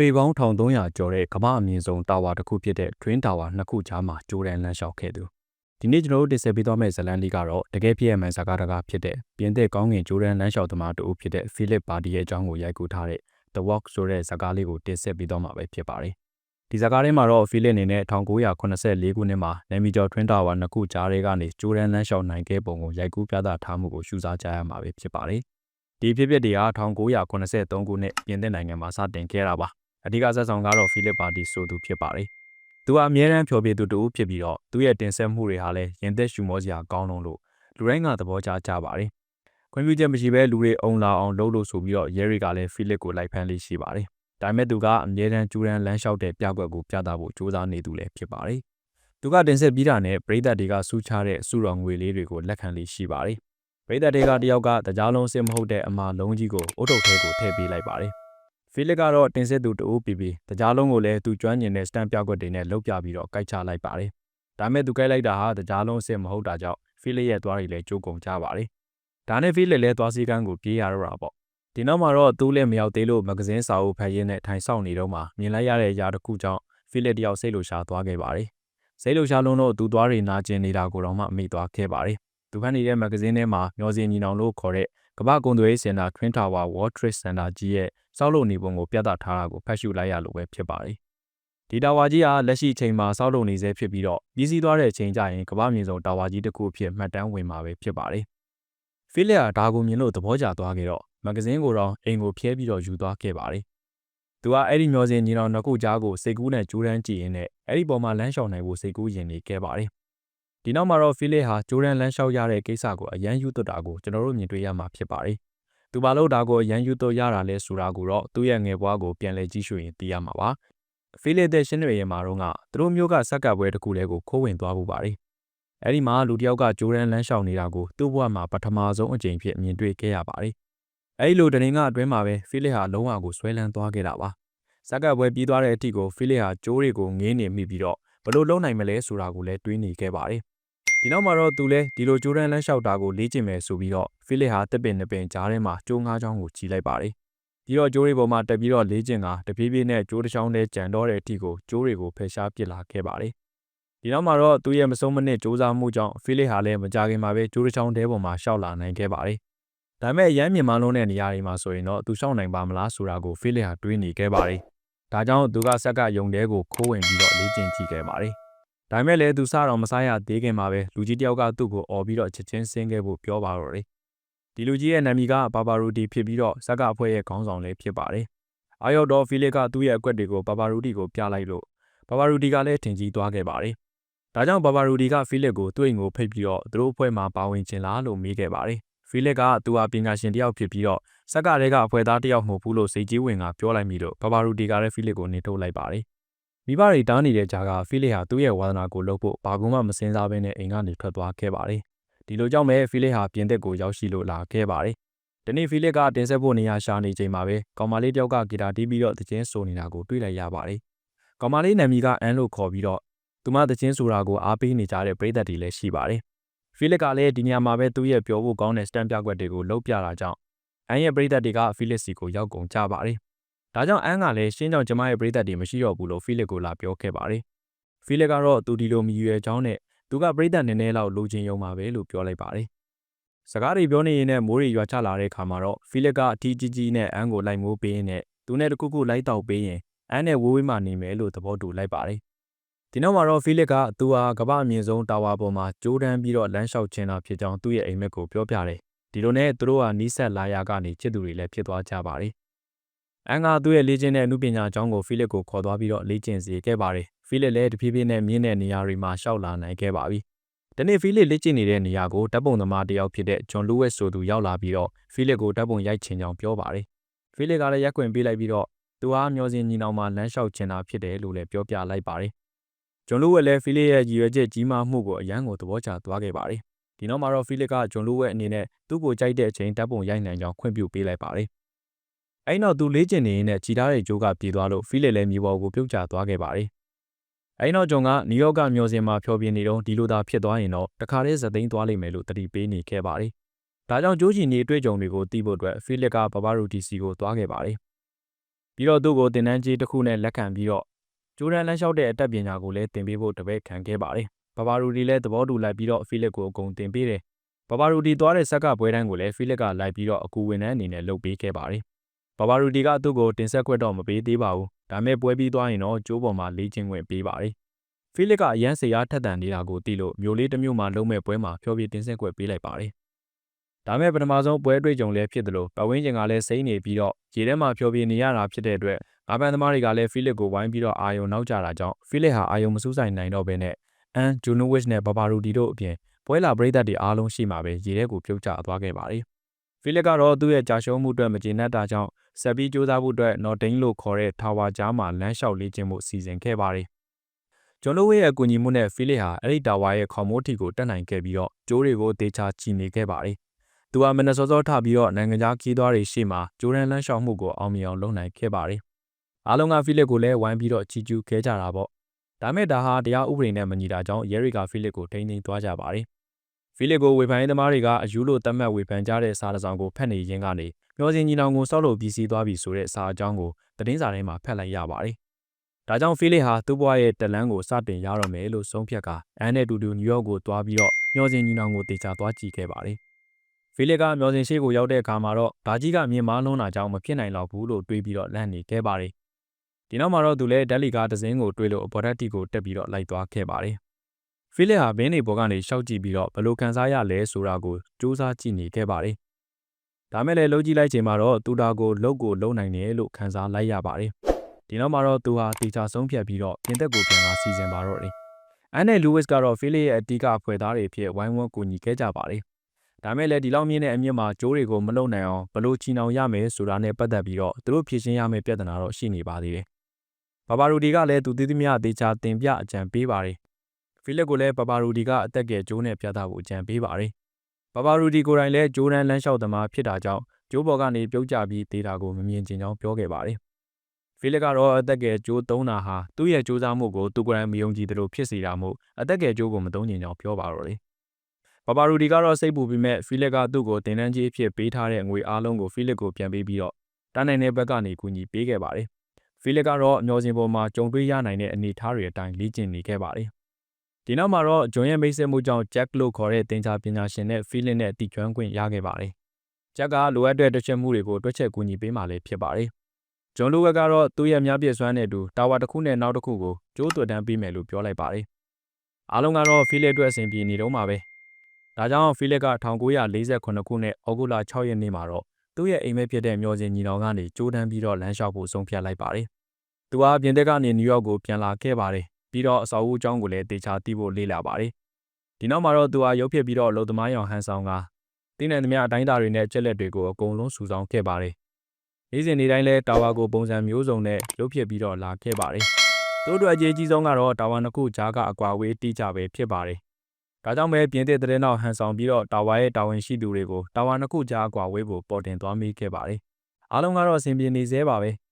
ပေပေါင်း1300ကျော်တဲ့ကမ္ဘာအမြင့်ဆုံးတာဝါတစ်ခုဖြစ်တဲ့ Twin Tower နှစ်ခုကြားမှာဂျိုးဒန်လမ်းလျှောက်ခဲ့သူဒီနေ့ကျွန်တော်တို့တင်ဆက်ပေးသွားမယ့်ဇာတ်လမ်းလေးကတော့တကယ်ဖြစ်ရမှန်ဇာကားတကားဖြစ်တဲ့ပြင်သစ်ကောင်းကင်ဂျိုးဒန်လမ်းလျှောက်သမားတူဖြစ်တဲ့ Philip Bardi ရဲ့အကြောင်းကိုရိုက်ကူးထားတဲ့ The Walk ဆိုတဲ့ဇာကားလေးကိုတင်ဆက်ပေးသွားမှာပဲဖြစ်ပါတယ်ဒီဇာကားထဲမှာတော့ Philip အနေနဲ့1984ခုနှစ်မှာနာမည်ကျော် Twin Tower နှစ်ခုကြားထဲကနေဂျိုးဒန်လမ်းလျှောက်နိုင်ခဲ့ပုံကိုရိုက်ကူးပြသထားမှုကိုရှုစားကြရမှာပဲဖြစ်ပါတယ်ဒီဖြစ်ဖြစ်တွေက1983ခုနှစ်ပြင်သစ်နိုင်ငံမှာစတင်ခဲ့တာပါ အဓိကဇက်ဆောင်ကတော့ဖိလစ်ပါတီဆိုသူဖြစ်ပါတယ်။သူကအမြဲတမ်းဖျော်ဖြေသူတူဖြစ်ပြီးတော့သူ့ရဲ့တင်ဆက်မှုတွေဟာလည်းရင်သက်ရှူမောစရာကောင်းလုံးလို့လူတိုင်းကသဘောကျကြပါတယ်။ခွင့်ပြုချက်မရှိဘဲလူတွေအုံလာအောင်လုပ်လို့ဆိုပြီးတော့ရဲတွေကလည်းဖိလစ်ကိုလိုက်ဖမ်းလေးရှိပါတယ်။ဒါပေမဲ့သူကအမြဲတမ်းကျူးရန်လမ်းလျှောက်တဲ့ပြကွက်ကိုပြသဖို့ကြိုးစားနေသူလည်းဖြစ်ပါတယ်။သူကတင်ဆက်ပြီးတာနဲ့ပရိသတ်တွေကစူးချတဲ့စုတော်ငွေလေးတွေကိုလက်ခံလေးရှိပါတယ်။ပရိသတ်တွေကတယောက်ကတကြားလုံးစစ်မဟုတ်တဲ့အမာလုံးကြီးကိုအုတ်ထုပ်ထဲကိုထည့်ပေးလိုက်ပါတယ်။ ဖိလစ်ကတော့တင်ဆက်သူတူပြီးပြီးတကြားလုံးကိုလည်းသူကျွမ်းကျင်တဲ့စတန်ပြကွက်တွေနဲ့လှုပ်ပြပြီးတော့ကိုက်ချလိုက်ပါတယ်။ဒါမဲ့သူကိုက်လိုက်တာဟာတကြားလုံးအစ်စ်မဟုတ်တာကြောင့်ဖိလစ်ရဲ့သွားတွေလည်းကြိုးကုန်ကြပါတယ်။ဒါနဲ့ဖိလစ်လည်းသွားစည်းကမ်းကိုပြေးရတော့တာပေါ့။ဒီနောက်မှာတော့သူ့လည်းမရောက်သေးလို့မဂဇင်းစာအုပ်ဖတ်ရင်းနဲ့ထိုင်ဆောင်နေတော့မှမြင်လိုက်ရတဲ့ຢာတစ်ခုကြောင့်ဖိလစ်တယောက်စိတ်လိုရှာသွားခဲ့ပါတယ်။စိတ်လိုရှာလုံးတော့သူသွားတွေနာကျင်နေတာကိုတော့မှအမိသွားခဲ့ပါတယ်။သူဖတ်နေတဲ့မဂဇင်းထဲမှာမျောစင်ညီနောင်လို့ခေါ်တဲ့ကမ္ဘာကွန်သွေးစင်တာ Twin Tower World Trade Center ကြီးရဲ့ စောက်လုပ်နေပုံကိုပြသထားတာကိုဖတ်ရှုလိုက်ရလို့ပဲဖြစ်ပါတယ်။ဒီတာဝါကြီးဟာလက်ရှိချိန်မှာစောက်လုပ်နေဆဲဖြစ်ပြီးတော့ပြီးစီးသွားတဲ့အချိန်ကျရင်ကမ္ဘာမြေဆုံးတာဝါကြီးတစ်ခုအဖြစ်မှတ်တမ်းဝင်မှာပဲဖြစ်ပါတယ်။ဖိလစ်ဟာဒါကိုမြင်လို့သဘောကျသွားခဲ့တော့မဂဇင်းကိုတော့အိမ်ကိုဖျဲပြီးတော့ယူသွားခဲ့ပါတယ်။သူကအဲ့ဒီမျောစင်ညီတော်နှစ်ခုကြားကိုစိတ်ကူးနဲ့ကြိုးတန်းကြည့်ရင်းနဲ့အဲ့ဒီပေါ်မှာလမ်းလျှောက်နိုင်ဖို့စိတ်ကူးယဉ်နေခဲ့ပါတယ်။ဒီနောက်မှာတော့ဖိလစ်ဟာဂျိုးဒန်လန်လျှောက်ရတဲ့ကိစ္စကိုအရန်ယူသွတ်တာကိုကျွန်တော်တို့မြင်တွေ့ရမှာဖြစ်ပါတယ်။ သူဘာလို့ဒါကိုအရန်ယူသွတ်ရတာလဲဆိုတာကိုတော့သူ့ရဲ့ငယ်ဘွားကိုပြန်လည်ကြည့်ရှုရင်သိရမှာပါ။ဖိလစ်တဲ့ရှင်းရွေရင်မှာတော့ကသူတို့မျိုးကစက်ကပ်ပွဲတစ်ခုလဲကိုခိုးဝင်သွားဖို့ပါတယ်။အဲဒီမှာလူတယောက်ကဂျိုးဒန်လန်လျှောက်နေတာကိုသူ့ဘဝမှာပထမဆုံးအကြိမ်ဖြစ်မြင်တွေ့ခဲ့ရပါတယ်။အဲဒီလိုတရင်ကအတွင်းမှာပဲဖိလစ်ဟာလုံးဝကိုဆွဲလန်းသွားခဲ့တာပါ။စက်ကပ်ပွဲပြီးသွားတဲ့အထိကိုဖိလစ်ဟာဂျိုးတွေကိုငေးနေမိပြီးတော့ဘလို့လုံးနိုင်မလဲဆိုတာကိုလည်းတွေးနေခဲ့ပါတယ်။ ဒီနောက်မှာတော့သူလည်းဒီလိုဂျိုးဒန်လန်းလျှောက်တာကိုလေ့ကျင့်မယ်ဆိုပြီးတော့ဖိလစ်ဟာတစ်ပင်နှစ်ပင်ကြားထဲမှာကျိုးငါးချောင်းကိုကြီးလိုက်ပါတယ်ပြီးတော့ကျိုးတွေပေါ်မှာတက်ပြီးတော့လေ့ကျင့်ကတပြေးပြေးနဲ့ကျိုးတစ်ချောင်းထဲကြံတော့တဲ့အထိကိုကျိုးတွေကိုဖယ်ရှားပစ်လာခဲ့ပါတယ်ဒီနောက်မှာတော့သူရဲ့မဆုံးမနစ်စူးစမ်းမှုကြောင့်ဖိလစ်ဟာလည်းမကြခင်မှာပဲကျိုးတစ်ချောင်းထဲပေါ်မှာရှောက်လာနိုင်ခဲ့ပါတယ်ဒါပေမဲ့ရမ်းမြင်မလုံးတဲ့နေရာတွေမှာဆိုရင်တော့သူရှောက်နိုင်ပါမလားဆိုတာကိုဖိလစ်ဟာတွေးနေခဲ့ပါတယ်ဒါကြောင့်သူကဆက်ကယုံတဲကိုခိုးဝင်ပြီးတော့လေ့ကျင့်ကြည့်ခဲ့ပါတယ် ဒါပေမဲ့လည်းသူစတော့မစားရသေးခင်မှာပဲလူကြီးတယောက်ကသူ့ကိုអော်ပြီးတော့ချက်ချင်းဆင်းခဲ့ဖို့ပြောပါတော့တယ်ဒီလူကြီးရဲ့နာမည်ကပါပါရူတီဖြစ်ပြီးတော့ဇက်ကအဖွဲ့ရဲ့ခေါင်းဆောင်လည်းဖြစ်ပါတယ်အာယော်တော်ဖီလစ်ကသူ့ရဲ့အကွက်တွေကိုပါပါရူတီကိုပြလိုက်လို့ပါပါရူတီကလည်းထင်ကြီးသွားခဲ့ပါတယ်ဒါကြောင့်ပါပါရူတီကဖီလစ်ကိုသူ့အိမ်ကိုဖိတ်ပြီးတော့သူတို့အဖွဲ့မှာပါဝင်ခြင်းလားလို့မေးခဲ့ပါတယ်ဖီလစ်ကသူဟာပညာရှင်တယောက်ဖြစ်ပြီးတော့ဆက်ကတဲကအဖွဲ့သားတယောက်မဟုတ်ဘူးလို့စိတ်ကြီးဝင်ကပြောလိုက်ပြီးတော့ပါပါရူတီကလည်းဖီလစ်ကိုနေထုတ်လိုက်ပါတယ် မိဘတွေတားနေတဲ့ကြားကဖိလစ်ဟာသူ့ရဲ့ဝါသနာကိုလုပ်ဖို့ဘာကူမှမစင်စားဘဲနဲ့အိမ်ကနေထွက်သွားခဲ့ပါတယ်။ဒီလိုကြောင့်ပဲဖိလစ်ဟာပြင်သစ်ကိုရောက်ရှိလို့လာခဲ့ပါတယ်။ဒီနေ့ဖိလစ်ကတင်ဆက်ဖို့နေရာရှာနေချိန်မှာပဲကောင်မလေးတယောက်ကဂီတာတီးပြီးတော့သချင်းဆိုနေတာကိုတွေ့လိုက်ရပါတယ်။ကောင်မလေးနာမည်ကအန်လို့ခေါ်ပြီးတော့သူမသချင်းဆိုတာကိုအားပေးနေကြတဲ့ပရိသတ်တွေလည်းရှိပါတယ်။ဖိလစ်ကလည်းဒီနေရာမှာပဲသူ့ရဲ့ပြောဖို့ကောင်းတဲ့စတန်ပြကွက်တွေကိုလှုပ်ပြတာကြောင့်အန်ရဲ့ပရိသတ်တွေကဖိလစ်စီကိုရောက်ကုန်ကြပါတယ် ဒါကြောင့်အန်းကလည်းရှင်းကြောင်ကျမရဲ့ပရိသတ်တွေမရှိတော့ဘူးလို့ဖီလစ်ကိုလာပြောခဲ့ပါတယ်။ဖီလစ်ကတော့သူဒီလိုမီရွယ်ချောင်းနဲ့သူကပရိသတ်နည်းနည်းလောက်လိုချင်ရုံပါပဲလို့ပြောလိုက်ပါတယ်။စကားတွေပြောနေရင်နဲ့မိုးတွေရွာချလာတဲ့ခါမှာတော့ဖီလစ်ကအထီးကြီးကြီးနဲ့အန်းကိုလိုက်မိုးပေးရင်းနဲ့သူနဲ့တခုခုလိုက်တောက်ပေးရင်အန်းနဲ့ဝေးဝေးမှနေမယ်လို့သဘောတူလိုက်ပါတယ်။ဒီနောက်မှာတော့ဖီလစ်ကသူဟာကမ္ဘာအမြင့်ဆုံးတာဝါပေါ်မှာကြိုးတန်းပြီးတော့လမ်းလျှောက်ခြင်းတာဖြစ်ကြောင်းသူ့ရဲ့အိမ်မက်ကိုပြောပြတယ်။ဒီလိုနဲ့သူတို့ကနီးစပ်လာရာကနေချစ်သူတွေလည်းဖြစ်သွားကြပါတယ်။ အန်ကသူ့ရဲ့လေ့ကျင့်တဲ့အမှုပညာအကြောင်းကိုဖိလစ်ကိုခေါ်သွားပြီးတော့လေ့ကျင့်စေခဲ့ပါတယ်။ဖိလစ်လည်းတဖြည်းဖြည်းနဲ့မြင့်တဲ့နေရာတွေမှာရှောက်လာနိုင်ခဲ့ပါပြီ။ဒီနေ့ဖိလစ်လေ့ကျင့်နေတဲ့နေရာကိုတပ်ပုံသမားတယောက်ဖြစ်တဲ့ဂျွန်လူးဝက်ဆိုသူရောက်လာပြီးတော့ဖိလစ်ကိုတပ်ပုံရိုက်ချင်ကြောင်းပြောပါတယ်။ဖိလစ်ကလည်းရက်ခွင်ပေးလိုက်ပြီးတော့သူဟာမျောစင်ညီနောင်မှာလမ်းလျှောက်ချင်တာဖြစ်တယ်လို့လည်းပြောပြလိုက်ပါတယ်။ဂျွန်လူးဝက်လည်းဖိလစ်ရဲ့ရည်ရွယ်ချက်ကြီးမားမှုကိုအယံကိုသဘောကျသွားခဲ့ပါတယ်။ဒီနောက်မှာတော့ဖိလစ်ကဂျွန်လူးဝက်အနေနဲ့သူ့ကိုကြိုက်တဲ့အချိန်တပ်ပုံရိုက်နိုင်ကြောင်းခွင့်ပြုပေးလိုက်ပါတယ် အဲ့နောက်သူလေးကျင်နေရင်နဲ့ကြည်ထားတဲ့ဂျိုးကပြေးသွားလို့ဖီလစ်လည်းမြေပေါ်ကိုပြုတ်ကျသွားခဲ့ပါတယ်။အဲ့နောက်ဂျွန်ကနယူးယောက်ကမျိုးစင်မှာဖျော်ပြနေတော့ဒီလိုသာဖြစ်သွားရင်တော့တခါတည်းဇသိန်းသွားလိမ့်မယ်လို့တတိပေးနေခဲ့ပါတယ်။ဒါကြောင့်ဂျိုးချီနေအတွေ့အကြုံတွေကိုသိဖို့အတွက်ဖီလစ်ကဘဘာရူတီစီကိုသွားခဲ့ပါတယ်ပြီးတော့သူ့ကိုတင်တန်းကြီးတစ်ခုနဲ့လက်ခံပြီးတော့ဂျိုးဒန်လမ်းလျှောက်တဲ့အတတ်ပညာကိုလည်းသင်ပေးဖို့တပည့်ခံခဲ့ပါတယ်ဘဘာရူဒီလည်းသဘောတူလိုက်ပြီးတော့ဖိလစ်ကိုအကုန်သင်ပေးတယ်ဘဘာရူဒီသွားတဲ့ဆက်ကပွဲတန်းကိုလည်းဖိလစ်ကလိုက်ပြီးတော့အကူဝင်နှန်းအနေနဲ့လုပ်ပေးခဲ့ပါတယ် ဘဘာရူဒီကသူ့ကိုတင်ဆက်ခွက်တော့မပေးသေးပါဘူးဒါမဲ့ပွဲပြီးသွားရင်တော့ကျိုးပေါ်မှာလေးချင်းခွင့်ပေးပါတယ်ဖိလစ်ကအရန်စရာထက်တန်နေတာကိုသိလို့မျိုးလေးတစ်မျိုးမှလုံးမဲ့ပွဲမှာဖျော်ပြတင်ဆက်ခွင့်ပေးလိုက်ပါတယ်ဒါမဲ့ပထမဆုံးပွဲတွေ့ကြုံလည်းဖြစ်တယ်လို့ပဝင်းကျင်ကလည်းစိမ့်နေပြီးတော့ရေထဲမှာဖျော်ပြနေရတာဖြစ်တဲ့အတွက်ငါးပန်းသမားတွေကလည်းဖိလစ်ကိုဝိုင်းပြီးတော့အာယုံနောက်ကျတာကြောင့်ဖိလစ်ဟာအာယုံမစူးဆိုင်နိုင်တော့ဘဲနဲ့အန်ဂျူနိုဝစ်နဲ့ဘဘာရူဒီတို့အပြင်ပွဲလာပရိသတ်တွေအားလုံးရှိမှပဲရေထဲကိုပြုတ်ကျသွားခဲ့ပါတယ် ဖိလစ်ကတော့သူ့ရဲ့ကြာရှုံးမှုအတွက်မကျေနပ်တာကြောင့်ဆက်ပြီးစူးစမ်းဖို့အတွက်နော်ဒိန်းလို့ခေါ်တဲ့ထာဝါကြားမှာလမ်းလျှောက်လေ့ကျင့်မှုစီစဉ်ခဲ့ပါတယ်ဂျွန်လိုဝေးရဲ့အကူအညီမှုနဲ့ဖိလစ်ဟာအဲ့ဒီတာဝါရဲ့ခေါမိုးထီကိုတက်နိုင်ခဲ့ပြီးတော့ကျိုးတွေကိုတေချာချီနေခဲ့ပါတယ်။သူဟာမနက်စောစောထပြီးတော့နိုင်ငံခြားခီးသွားတွေရှေ့မှာဂျိုးရန်လန်းရှောက်မှုကိုအောင်မြင်အောင်လုပ်နိုင်ခဲ့ပါတယ်။အားလုံးကဖိလစ်ကိုလည်းဝိုင်းပြီးတော့ချီကျူးခဲ့ကြတာပေါ့။ဒါမဲ့ဒါဟာတရားဥပဒေနဲ့မညီတာကြောင့်ရဲရီကဖိလစ်ကိုထိန်းသိမ်းသွားကြပါတယ်။ ဖိလစ်ကိုဝေဖန်ရေးသမားတွေကအယူလိုတတ်မှတ်ဝေဖန်ကြတဲ့စာတစ်စောင်ကိုဖတ်နေရင်းကနေမျောစင်ညီနောင်ကိုစောက်လို့ပြီးစီးသွားပြီဆိုတဲ့စာအကြောင်းကိုသတင်းစာထဲမှာဖတ်လိုက်ရပါတယ်။ဒါကြောင့်ဖိလစ်ဟာသူ့ဘဝရဲ့တလန်းကိုစတင်ရတော့မယ်လို့ဆုံးဖြတ်ကအန်နဲ့တူတူနယူးယောက်ကိုသွားပြီးတော့မျောစင်ညီနောင်ကိုတေချာသွားကြည့်ခဲ့ပါတယ်။ဖိလစ်ကမျောစင်ရှိကိုရောက်တဲ့အခါမှာတော့ဓာကြီးကမြင်မားလွန်းတာကြောင့်မဖြစ်နိုင်တော့ဘူးလို့တွေးပြီးတော့လန့်နေခဲ့ပါတယ်။ဒီနောက်မှာတော့သူလည်းဒက်လီကာဒဇင်းကိုတွေးလို့အပေါ်ဓာတ်တီကိုတက်ပြီးတော့လိုက်သွားခဲ့ပါတယ်။ ဖိလစ်ဟာဘင်းနေပေါ်ကနေရှောက်ကြည့်ပြီးတော့ဘယ်လိုခံစားရလဲဆိုတာကိုစူးစမ်းကြည့်နေခဲ့ပါတယ်။ဒါမဲ့လည်းလှုပ်ကြည့်လိုက်ချိန်မှာတော့သူတာကိုလုတ်ကိုလုံနိုင်တယ်လို့ခံစားလိုက်ရပါတယ်။ဒီနောက်မှာတော့သူဟာတေချာဆုံးဖြတ်ပြီးတော့ပြင်သက်ကိုပြန်လာစီစဉ်ပါတော့တယ်။အန်နဲ့လူးဝစ်ကတော့ဖိလစ်ရဲ့အတီးကဖွဲ့သားတွေဖြစ်ဝိုင်းဝန်းကူညီခဲ့ကြပါတယ်။ဒါမဲ့လည်းဒီလောက်မြင့်တဲ့အမြင့်မှာကျိုးတွေကိုမလုံနိုင်အောင်ဘလို့ချီနှောင်ရမယ်ဆိုတာနဲ့ပတ်သက်ပြီးတော့သူတို့ဖြေရှင်းရမယ့်ပြဿနာတော့ရှိနေပါသေးတယ်။ဘာဘာရူဒီကလည်းသူတည်တည်မြတေချာတင်ပြအကြံပေးပါတယ်။ ဖိလစ်ကိုလည်းဘာဘာရူဒီကအသက်ကဲကျိုးနဲ့ပြသဖို့အကြံပေးပါတယ်။ဘာဘာရူဒီကိုယ်တိုင်လည်းဂျိုးဒန်လန်းလျှောက်သမားဖြစ်တာကြောင့်ကျိုးပေါ်ကနေပြုတ်ကျပြီးသေးတာကိုမမြင်ချင်ကြောင်းပြောခဲ့ပါတယ်။ဖိလစ်ကတော့အသက်ကဲကျိုးသုံးတာဟာသူ့ရဲ့စူးစမ်းမှုကိုသူကိုယ်တိုင်မယုံကြည်သလိုဖြစ်စေတာမို့အသက်ကဲကျိုးကိုမသုံးချင်ကြောင်းပြောပါတော့တယ်။ဘာဘာရူဒီကတော့စိတ်ပူပြီးမဲ့ဖိလစ်ကသူ့ကိုတင်တန်းကြီးအဖြစ်ပေးထားတဲ့ငွေအားလုံးကိုဖိလစ်ကိုပြန်ပေးပြီးတော့တာနိုင်တဲ့ဘက်ကနေကူညီပေးခဲ့ပါတယ်။ဖိလစ်ကတော့အမျောစင်ပေါ်မှာကြုံတွေ့ရနိုင်တဲ့အနေအထားတွေအတိုင်းလေ့ကျင့်နေခဲ့ပါတယ်။ ဒီနောက်မှာတော့ဂျွန်ရဲ့မိတ်ဆက်မှုကြောင့်ဂျက်လို့ခေါ်တဲ့တင်ချာပညာရှင်နဲ့ဖိလစ်နဲ့တီကျွမ်းခွင့်ရခဲ့ပါတယ်။ဂျက်ကလိုအပ်တဲ့တွက်ချက်မှုတွေကိုတွက်ချက်ကူညီပေးမှလည်းဖြစ်ပါတယ်။ဂျွန်လိုဝက်ကတော့သူ့ရဲ့များပြည့်စွမ်းတဲ့အတူတာဝါတစ်ခုနဲ့နောက်တစ်ခုကိုကျိုးသွတ်တန်းပေးမယ်လို့ပြောလိုက်ပါတယ်။အားလုံးကတော့ဖိလစ်အတွက်အဆင်ပြေနေတော့မှာပဲ။ဒါကြောင့်ဖိလစ်က1948ခုနှစ်ဩဂုတ်လ6ရက်နေ့မှာတော့သူ့ရဲ့အိမ်မက်ဖြစ်တဲ့မျောစင်ညီတော်ကနေကြိုးတန်းပြီးတော့လမ်းလျှောက်ဖို့ဆုံးဖြတ်လိုက်ပါတယ်။သူဟာပြင်သစ်ကနေနယူးယောက်ကိုပြန်လာခဲ့ပါတယ်။ ပြီးတော့အစာအုပ်အကြောင်းကိုလည်းတေချာသိဖို့လေ့လာပါတယ်။ဒီနောက်မှာတော့သူဟာရုပ်ဖြစ်ပြီးတော့လုံသမားရောင်ဟန်ဆောင်ကတင်းနယ်သမျှအတိုင်းအတာတွေနဲ့ကြက်လက်တွေကိုအကုန်လုံးစုဆောင်းခဲ့ပါတယ်။နေ့စဉ်နေ့တိုင်းလဲတာဝါကိုပုံစံမျိုးစုံနဲ့ရုပ်ဖြစ်ပြီးတော့လာခဲ့ပါတယ်။သူတို့အရေးကြီးဆုံးကတော့တာဝါနှစ်ခုကြားကအကွာဝေးတိကျပဲဖြစ်ပါတယ်။ဒါကြောင့်ပဲပြင်သစ်တဲ့နောက်ဟန်ဆောင်ပြီးတော့တာဝါရဲ့တာဝန်ရှိသူတွေကိုတာဝါနှစ်ခုကြားအကွာဝေးဖို့ပေါ်တင်သွားမိခဲ့ပါတယ်။အားလုံးကတော့အဆင်ပြေနေသေးပါပဲ။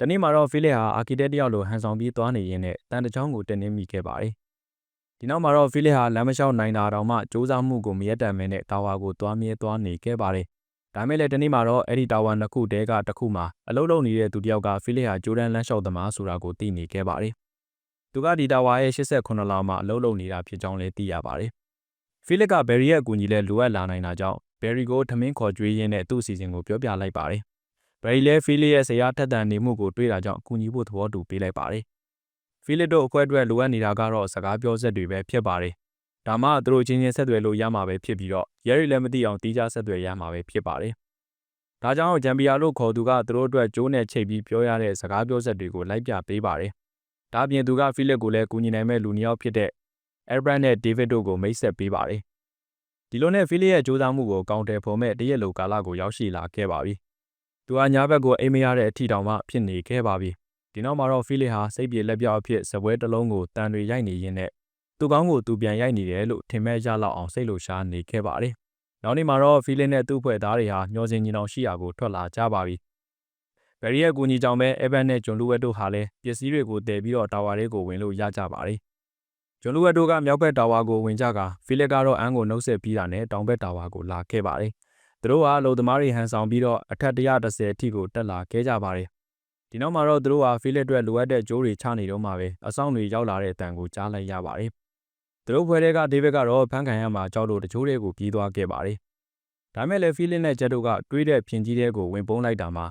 တနေ့မှာတော့ဖိလစ်ဟာအာကီတက်တယောက်လိုဟန်ဆောင်ပြီးသွားနေရင်းနဲ့တန်တချောင်းကိုတက်နေမိခဲ့ပါတယ်။ဒီနောက်မှာတော့ဖိလစ်ဟာလမ်းမလျှောက်နိုင်တာတောင်မှစူးစမ်းမှုကိုမရက်တံမဲနဲ့တာဝါကိုသွားမြဲသွားနေခဲ့ပါတယ်။ဒါမဲ့လည်းတနေ့မှာတော့အဲ့ဒီတာဝါနှစ်ခုတဲကတစ်ခုမှာအလုံးလုံးနေတဲ့သူတယောက်ကဖိလစ်ဟာဂျိုးဒန်လန်းလျှောက်သမားဆိုတာကိုသိနေခဲ့ပါတယ်။သူကဒီတာဝါရဲ့89လောက်မှအလုံးလုံးနေတာဖြစ်ကြောင်းလည်းသိရပါတယ်။ဖိလစ်ကဘယ်ရီရဲ့အကူအညီလဲလိုအပ်လာနိုင်တာကြောင့်ဘယ်ရီကိုထမင်းခေါ်ကြွေးရင်းနဲ့သူ့အစီအစဉ်ကိုပြောပြလိုက်ပါတယ်။ ဘယ်ရီလည်းဖိလစ်ရဲ့ဆရာထက်တန်နေမှုကိုတွေးတာကြောင့်အကူအညီဖို့သဘောတူပေးလိုက်ပါတယ်။ဖိလစ်တို့အခွဲအတွက်လိုအပ်နေတာကတော့စကားပြောဆက်တွေပဲဖြစ်ပါတယ်။ဒါမှသူတို့ချင်းချင်းဆက်သွယ်လို့ရမှာပဲဖြစ်ပြီးတော့ရဲရီလည်းမသိအောင်တီးခြားဆက်သွယ်ရမှာပဲဖြစ်ပါတယ်။ဒါကြောင့်ဂျမ်ဘီယာလို့ခေါ်သူကသူတို့အတွက်ကျိုးနဲ့ချိတ်ပြီးပြောရတဲ့စကားပြောဆက်တွေကိုလိုက်ပြပေးပါတယ်။ဒါပြင်သူကဖိလစ်ကိုလည်းကူညီနိုင်မဲ့လူနှစ်ယောက်ဖြစ်တဲ့အဲဘရန်နဲ့ဒေးဗစ်တို့ကိုမိတ်ဆက်ပေးပါတယ်။ဒီလိုနဲ့ဖိလစ်ရဲ့ကြိုးစားမှုကိုကောင်တယ်ဖော်မဲ့တရက်လိုကာလကိုရောက်ရှိလာခဲ့ပါပြီ။ သူဟာညာဘက်ကိုအိမ်မရတဲ့အထီတောင်မှဖြစ်နေခဲ့ပါပြီ။ဒီနောက်မှာတော့ဖိလစ်ဟာစိတ်ပြေလက်ပြောက်အဖြစ်စပွဲတစ်လုံးကိုတန်တွေရိုက်နေရင်းနဲ့သူကောင်းကိုသူပြန်ရိုက်နေတယ်လို့ထင်မဲ့ကြလောက်အောင်စိတ်လိုရှားနေခဲ့ပါတယ်။နောက်နေ့မှာတော့ဖိလစ်နဲ့သူ့ဖွဲ့သားတွေဟာညှော်စင်ညီနောင်ရှိရာကိုထွက်လာကြပါပြီ။ဘယ်ရီရဲ့ကူညီကြောင့်ပဲအဲဗန်နဲ့ဂျွန်လူဝက်တို့ဟာလည်းပစ္စည်းတွေကိုတည်ပြီးတော့တာဝါလေးကိုဝင်လို့ရကြပါတယ်။ဂျွန်လူဝက်တို့ကမြောက်ဘက်တာဝါကိုဝင်ကြကဖိလစ်ကတော့အန်းကိုနှုတ်ဆက်ပြီးတာနဲ့တောင်ဘက်တာဝါကိုလာခဲ့ပါတယ်။ သူတို့ကအလုံသမားတွေဟန်ဆောင်ပြီးတော့အထက်130အထိကိုတက်လာခဲ့ကြပါတယ်ဒီနောက်မှာတော့သူတို့ဟာဖိလစ်အတွက်လိုအပ်တဲ့ကြိုးတွေချနေတော့မှပဲအဆောင်တွေရောက်လာတဲ့အတန်ကိုကြားလိုက်ရပါတယ်သူတို့ဖွဲ့တဲ့ကဒေးဗစ်ကတော့ဖန်ခံရမှာကြောက်လို့တချိုးတွေကိုပြေးသွားခဲ့ပါတယ်ဒါမဲ့လည်းဖိလစ်နဲ့ဂျက်တို့ကတွေးတဲ့ဖြင်ကြီးတဲ့ကိုဝင်ပုံးလိုက်တာမှာ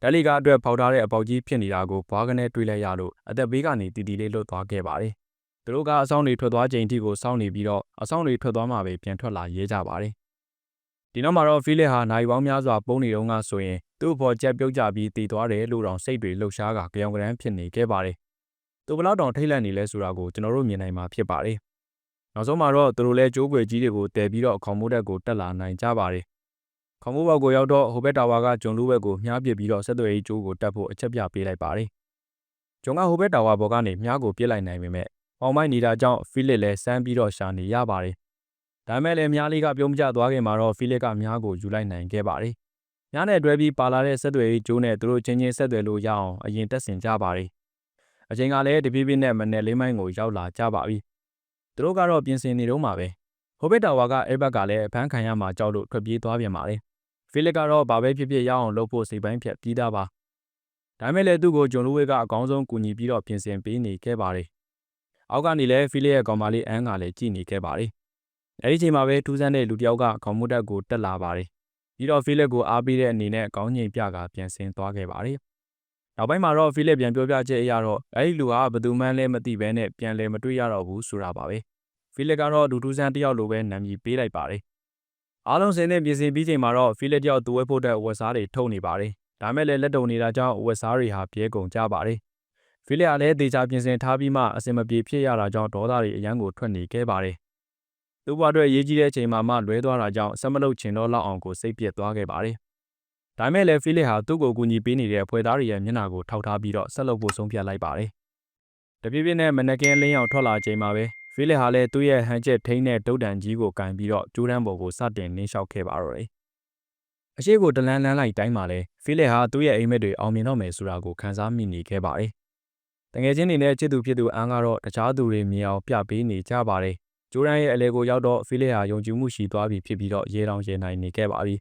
တယ်လီကအတွက်ဖောက်ထားတဲ့အပေါက်ကြီးဖြစ်နေတာကိုဘွားကနေတွေးလိုက်ရလို့အသက်ဘေးကနေတီတီလေးလွတ်သွားခဲ့ပါတယ်သူတို့ကအဆောင်တွေထွက်သွားချိန်ထိကိုစောင့်နေပြီးတော့အဆောင်တွေထွက်သွားမှပဲပြန်ထွက်လာရဲကြပါတယ် ဒီနောက်မှာတော့ဖီလစ်ဟာနိုင်ပေါင်းများစွာပုံနေတော့ကဆိုရင်သူ့အပေါ်ကြက်ပြုတ်ကြပြီးတည်သွားတယ်လို့တောင်စိတ်တွေလှုပ်ရှားကကြောင်ကရမ်းဖြစ်နေခဲ့ပါတယ်။သူဘလောက်တောင်ထိတ်လန့်နေလဲဆိုတာကိုကျွန်တော်တို့မြင်နိုင်မှာဖြစ်ပါတယ်။နောက်ဆုံးမှာတော့သူတို့လည်းကြိုးကွယ်ကြီးတွေကိုတည်ပြီးတော့ခေါမိုးတက်ကိုတက်လာနိုင်ကြပါတယ်။ခေါမိုးဘောက်ကိုရောက်တော့ဟိုဘက်တာဝါကဂျွန်လူးဘက်ကိုမြားပစ်ပြီးတော့ဆက်သွယ်ရေးကြိုးကိုတက်ဖို့အချက်ပြပေးလိုက်ပါတယ်။ဂျွန်ကဟိုဘက်တာဝါဘော်ကနေမြားကိုပြစ်လိုက်နိုင်ပေမဲ့ပေါင်မိုက်နေတာကြောင့်ဖီလစ်လည်းစမ်းပြီးတော့ရှာနေရပါတယ်။ ဒါမဲ့လည်းမြားလေးကပြုံးမကျသွားခင်မှာတော့ဖီလစ်ကမြားကိုယူလိုက်နိုင်ခဲ့ပါတယ်။မြားနဲ့တွဲပြီးပါလာတဲ့ဆက်သွယ်ရေးကြိုးနဲ့သူတို့ချင်းချင်းဆက်သွယ်လို့ရအောင်အရင်တက်ဆင်ကြပါတယ်။အချိန်ကလည်းတပြေးပြေးနဲ့မနယ်လေးမိုင်းကိုရောက်လာကြပါပြီ။သူတို့ကတော့ပြင်ဆင်နေတော့မှာပဲ။ဟိုဘက်တာဝါကအဲဘက်ကလည်းအဖမ်းခံရမှာကြောက်လို့ထွက်ပြေးသွားပြန်ပါတယ်။ဖီလစ်ကတော့ဘာပဲဖြစ်ဖြစ်ရအောင်လုပ်ဖို့စိတ်ပိုင်းဖြတ်ပြီးသားပါ။ဒါမဲ့လည်းသူ့ကိုဂျွန်လိုဝေကအကောင်းဆုံးကူညီပြီးတော့ပြင်ဆင်ပေးနေခဲ့ပါတယ်။အောက်ကနေလည်းဖီလစ်ရဲ့ကောင်မလေးအန်းကလည်းကြည်နေခဲ့ပါတယ်။ အဲဒီချိန်မှာပဲထူးဆန်းတဲ့လူတစ်ယောက်ကခေါင်းမွတ်တက်ကိုတက်လာပါတယ်။ပြီးတော့ဖီလစ်ကိုအားပေးတဲ့အနေနဲ့ကောင်းငင်ပြကပြန်ဆင်းသွားခဲ့ပါတယ်။နောက်ပိုင်းမှာတော့ဖီလစ်ပြန်ပြောပြချက်အရတော့အဲဒီလူဟာဘယ်သူမှန်းလဲမသိဘဲနဲ့ပြန်လဲမတွေ့ရတော့ဘူးဆိုတာပါပဲ။ဖီလစ်ကတော့ဒူထူးဆန်းတစ်ယောက်လိုပဲနာမည်ပေးလိုက်ပါတယ်။အားလုံးစင်နဲ့ပြင်ဆင်ပြီးချိန်မှာတော့ဖီလစ်တယောက်သူဝဲဖို့တဲ့ဝက်စားတွေထုတ်နေပါတယ်။ဒါမဲ့လည်းလက်တုံနေတာကြောင့်ဝက်စားတွေဟာပြဲကုန်ကြပါတယ်။ဖီလစ်ကလည်းဒေချာပြင်ဆင်ထားပြီးမှအစင်မပြေဖြစ်ရတာကြောင့်ဒေါသတွေအယံကိုထွက်နေခဲ့ပါတယ်။ သူ့ဘဝအတွက်ရေးကြီးတဲ့အချိန်မှာမှလွဲသွားတာကြောင့်ဆက်မလုပ်ချင်တော့လောက်အောင်ကိုစိတ်ပြက်သွားခဲ့ပါတယ်။ဒါမဲ့လည်းဖီလစ်ဟာသူ့ကိုကူညီပေးနေတဲ့အဖွဲ့သားတွေရဲ့မျက်နှာကိုထောက်ထားပြီးတော့ဆက်လုပ်ဖို့ဆုံးဖြတ်လိုက်ပါတယ်။တပြည့်ပြည့်နဲ့မနက်ကင်းလင်းအောင်ထွက်လာချိန်မှာပဲဖီလစ်ဟာလည်းသူ့ရဲ့ဟန်ချက်ထိန်းတဲ့တုတ်တန်ကြီးကိုကန်ပြီးတော့ကျိုးတန်းပေါ်ကိုစတင်နှင်းလျှောက်ခဲ့ပါတော့တယ်။အရှိကိုတလန်းလန်းလိုက်တိုင်းမှာလဲဖီလစ်ဟာသူ့ရဲ့အိမ်မက်တွေအောင်မြင်တော့မယ်ဆိုတာကိုခန်းစားမိနေခဲ့ပါတယ်။တငယ်ချင်းတွေနဲ့ချစ်သူဖြစ်သူအန်းကတော့တခြားသူတွေမြင်အောင်ပြပေးနေကြပါတယ်။ ကျိုးတန်းရဲ့အလဲကိုရောက်တော့ဖီလစ်ဟာယုံကြည်မှုရှိသွားပြီဖြစ်ပြီးတော့ရေတောင်ရေနိုင်နေခဲ့ပါပြီ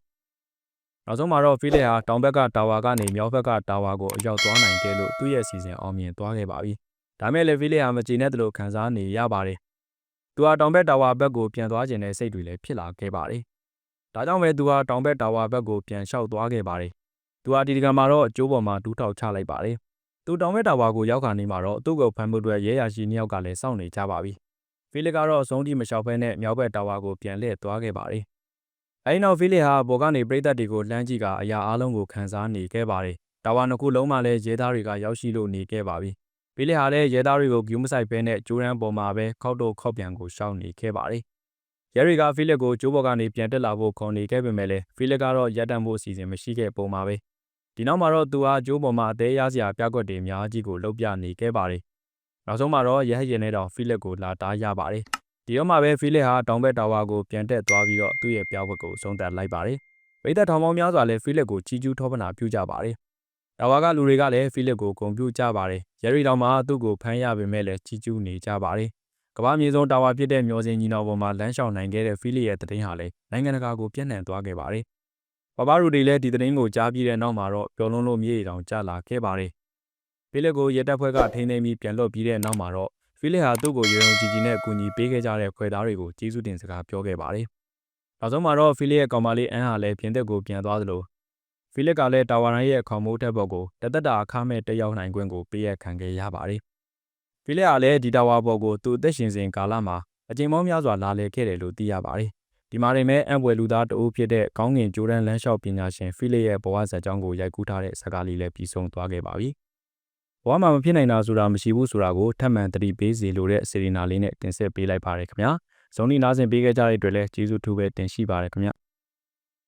။နောက်ဆုံးမှာတော့ဖီလစ်ဟာတောင်ဘက်ကတာဝါကနေမြောက်ဘက်ကတာဝါကိုအရောက်သွားနိုင်ခဲ့လို့သူ့ရဲ့စီစဉ်အောင်မြင်သွားခဲ့ပါပြီ။ဒါမဲ့လည်းဖီလစ်ဟာမကြည်နဲ့တလို့ခံစားနေရပါတယ်။သူဟာတောင်ဘက်တာဝါဘက်ကိုပြန်သွားခြင်းနဲ့စိတ်တွေလည်းဖြစ်လာခဲ့ပါတယ်။ဒါကြောင့်ပဲသူဟာတောင်ဘက်တာဝါဘက်ကိုပြန်လျှောက်သွားခဲ့ပါတယ်။သူဟာဒီဒီကံမှာတော့အကျိုးပေါ်မှာဒူးထောက်ချလိုက်ပါတယ်။သူတောင်ဘက်တာဝါကိုရောက်ခါနေမှာတော့သူ့ကိုဖမ်းဖို့အတွက်ရဲရရှိနှစ်ယောက်ကလည်းစောင့်နေကြပါပြီ။ ဖီလစ်ကတော့အဆုံးထိမလျှောက်ဘဲနဲ့မြောက်ဘက်တာဝါကိုပြန်လှည့်သွားခဲ့ပါတယ်။အဲဒီနောက်ဖီလစ်ဟာဘော်ကနေပြိသက်တွေကိုလှမ်းကြည့်ကအရာအလုံးကိုခန်းစားနေခဲ့ပါတယ်။တာဝါနှစ်ခုလုံးမှလည်းရဲသားတွေကရောက်ရှိလို့နေခဲ့ပါပြီ။ဖီလစ်ဟာလည်းရဲသားတွေကိုဂူးမဆိုင်ဘဲနဲ့ကျိုးရန်ပေါ်မှာပဲခောက်တော့ခောက်ပြန်ကိုရှောက်နေခဲ့ပါတယ်။ရဲတွေကဖီလစ်ကိုကျိုးဘော်ကနေပြန်တက်လာဖို့ခေါ်နေခဲ့ပေမဲ့လည်းဖီလစ်ကတော့ရပ်တန့်ဖို့အစီအစဉ်မရှိခဲ့ပုံပါပဲ။ဒီနောက်မှာတော့သူဟာကျိုးပေါ်မှာအသေးရစရာပြကွက်တွေအများကြီးကိုလှုပ်ပြနေခဲ့ပါတယ်။ နောက်ဆုံးမှာတော့ရဲဟရင်နဲ့တောင်ဖီလစ်ကိုလာတားရပါတယ်။ဒီတော့မှပဲဖီလစ်ဟာတောင်ဘက်တာဝါကိုပြန်တက်သွားပြီးတော့သူ့ရဲ့ပြကွက်ကိုဆုံးသက်လိုက်ပါတယ်။ပိသက်ထောင်ပေါင်းများစွာလည်းဖီလစ်ကိုချီကျူးထောပနာပြုကြပါတယ်။တာဝါကလူတွေကလည်းဖီလစ်ကိုဂုဏ်ပြုကြပါတယ်။ရဲရီတောင်မှသူ့ကိုဖမ်းရပေမဲ့လည်းချီကျူးနေကြပါတယ်။ကမ္ဘာမြေဆုံးတာဝါဖြစ်တဲ့မျောစင်ညီတော်ပေါ်မှာလမ်းလျှောက်နိုင်ခဲ့တဲ့ဖီလစ်ရဲ့တည်င်းဟာလည်းနိုင်ငံတကာကိုပြန့်နှံ့သွားခဲ့ပါတယ်။ပပရူတွေလည်းဒီတည်င်းကိုကြားပြီးတဲ့နောက်မှာတော့ပျော်လွန်းလို့မြေရီတောင်ကျလာခဲ့ပါတယ်။ ဖီလစ်ကိုရဲတပ်ဖွဲ့ကထိန်းသိမ်းပြီးပြန်လွတ်ပြီးတဲ့နောက်မှာတော့ဖီလစ်ဟာသူ့ကိုရေုံကြည်ကြည်နဲ့အကူအညီပေးခဲ့ကြတဲ့ခွဲသားတွေကိုကျေးဇူးတင်စကားပြောခဲ့ပါတယ်။နောက်ဆုံးမှာတော့ဖီလစ်ရဲ့ကောင်မလေးအန်ဟာလည်းပြင်သက်ကိုပြန်သွားသလိုဖီလစ်ကလည်းတာဝါရန်ရဲ့ခေါမိုးထက်ဘော်ကိုတသက်တာအခမဲ့တက်ရောက်နိုင်ခွင့်ကိုပေးရခံခဲ့ရပါတယ်။ဖီလစ်ကလည်းဒီတာဝါဘော်ကိုသူ့အသက်ရှင်စဉ်ကာလမှာအချိန်ပေါင်းများစွာလာလည်ခဲ့တယ်လို့သိရပါတယ်။ဒီမှာရင်မဲ့အံပွဲလူသားတအုပ်ဖြစ်တဲ့ကောင်းငင်ဂျိုဒန်လန်းလျှောက်ပညာရှင်ဖီလစ်ရဲ့ဘဝဇာတ်ကြောင်းကိုရိုက်ကူးထားတဲ့ဇာတ်ကားလေးလည်းပြီးဆုံးသွားခဲ့ပါပြီ။ ဘဝမှာမဖြစ်နိုင်တာဆိုတာမရှိဘူးဆိုတာကိုထပ်မံသတိပေးစေလိုတဲ့စေရီနာလေးနဲ့တင်ဆက်ပေးလိုက်ပါရခင်ဗျာ။ဇုံနီနားဆင်ပေးခဲ့ကြတဲ့အတွက်လည်းကျေးဇူးထူးပဲတင်ရှိပါရခင်ဗျာ။